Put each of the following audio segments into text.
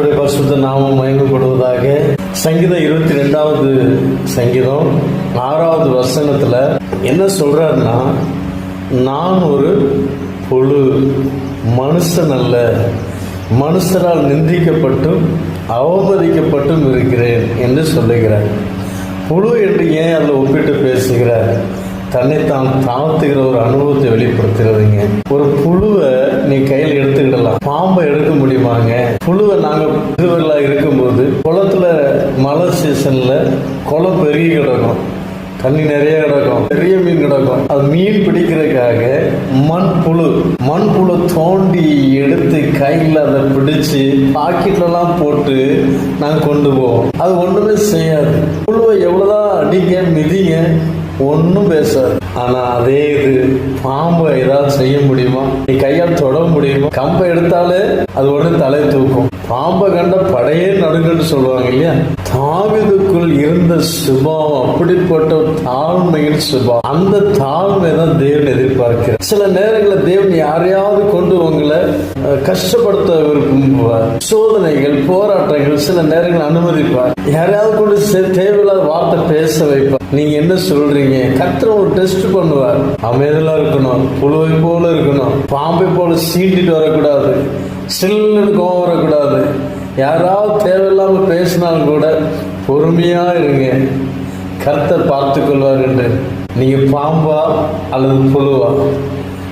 பரிசுத்த நாமம் மயங்கப்படுவதாக சங்கீதம் இருபத்தி ரெண்டாவது சங்கீதம் ஆறாவது வசனத்துல என்ன சொல்றாருன்னா நான் ஒரு பொழு மனுஷன் அல்ல. மனுஷரால் நிந்திக்கப்பட்டும் அவமதிக்கப்பட்டும் இருக்கிறேன் என்று சொல்லுகிறார். புழு என்று ஏன் அதில் ஒப்பிட்டு பேசுகிறார்? தன்னைத்தான் தாழ்த்துகிற ஒரு அனுபவத்தை வெளிப்படுத்துகிறதுங்க. ஒரு புழுவை நீ கையில் எடுத்துக்கிடலாம். பாம்பை எடுக்க முடியுமாங்க? புழுவை நாங்கள் சிறுவர்களா இருக்கும்போது குளத்துல மழை சீசனில் குளம் பெருகி கிடக்கும். தண்ணி நிறைய கிடக்கும். பெரிய மீன் கிடக்கும். அது மீன் பிடிக்கிறதுக்காக மண் புழு மண் புழு தோண்டி எடுத்து கையில் அதை பிடிச்சு பாக்கெட்லலாம் போட்டு நாங்கள் கொண்டு போவோம். அது ஒன்றுமே செய்யாது. புழுவை எவ்வளோதான் அடிங்க மிதிங்க ஒன்றும் பேசாது. ஆனா அதே இது பாம்பை ஏதாவது செய்ய முடியுமா? நீ கையால் தொட முடியுமா? கம்பை எடுத்தாலே அது உடனே தலை தூக்கும். பாம்பை கண்ட படையே நடுங்கன்னு சொல்லுவாங்க இல்லையா? தாவிதுக்குள் இருந்த சுபாவம் அப்படிப்பட்ட தாழ்மையின் சுபாவம். அந்த தாழ்மை தான் தேவன் எதிர்பார்க்கிறார். சில நேரங்களில் தேவன் யாரையாவது கொண்டு கஷ்டப்படுத்த விரும்புவார் சோதனைகள் போராட்டங்கள் சில நேரங்கள் அனுமதிப்பார். யாரையாவது கொண்டு தேவையில்லாத வார்த்தை பேச வைப்பார். நீங்க என்ன சொல்றீங்க? கத்திர ஒரு டெஸ்ட் பண்ணுவார். அமைதலா இருக்கணும் புழுவை போல இருக்கணும் பாம்பை போல சீண்டிட்டு வரக்கூடாது சில்லுன்னு கோவம் வரக்கூடாது. யாராவது தேவையில்லாம பேசினாலும் கூட பொறுமையா இருங்க. கர்த்தர் பார்த்து கொள்வார் என்று. நீங்க பாம்பா அல்லது புழுவா?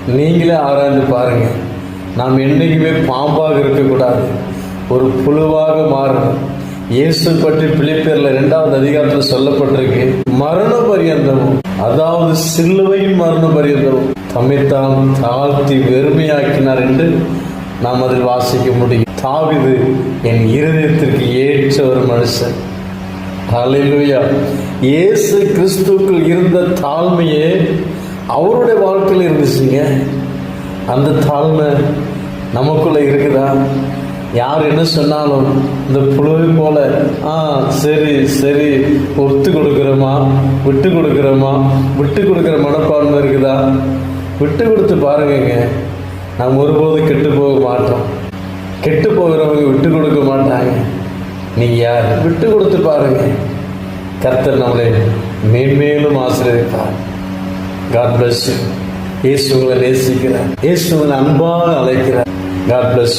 நீங்களே ஆராய்ந்து பாருங்க. நாம் என்றைக்குமே பாம்பாக இருக்கக்கூடாது. ஒரு புழுவாக மாறணும். இயேசு பற்றி பிலிப்பியர்ல இரண்டாவது அதிகாரத்தில் சொல்லப்பட்டிருக்கு மரண பரியந்தமும் அதாவது சில்லுவையும் மரண பரியந்தமும் தம்மைத்தான் தாழ்த்தி வெறுமையாக்கினார் என்று நாம் அதில் வாசிக்க முடியும். தாவிது என் இருதயத்திற்கு ஏற்ற ஒரு மனுஷன். ஹalleluya. இயேசு கிறிஸ்துக்குள் இருந்த தாழ்மையே அவருடைய வாழ்க்கையில் இருந்துச்சுங்க. அந்த தாழ்மை நமக்குள்ள இருக்குதா? யார் என்ன சொன்னாலும் இந்த புழுவை போல ஆ சரி சரி ஒத்து கொடுக்குறோமா விட்டு கொடுக்குறோமா விட்டு கொடுக்குற மனப்பான்மை இருக்குதா? விட்டு கொடுத்து பாருங்கங்க நாம் ஒருபோதும் கெட்டு போக மாட்டோம். கெட்டு போகிறவங்க விட்டு கொடுக்க மாட்டாங்க. நீ யார்? விட்டு கொடுத்து பாருங்க. கர்த்தர் நம்மளை மேன்மேலும் ஆசிரியப்பார் காட் பிளஸ் இயேசு உங்களை நேசிக்கிறார். இயேசு உங்களை அன்பாக அழைக்கிறார். God plus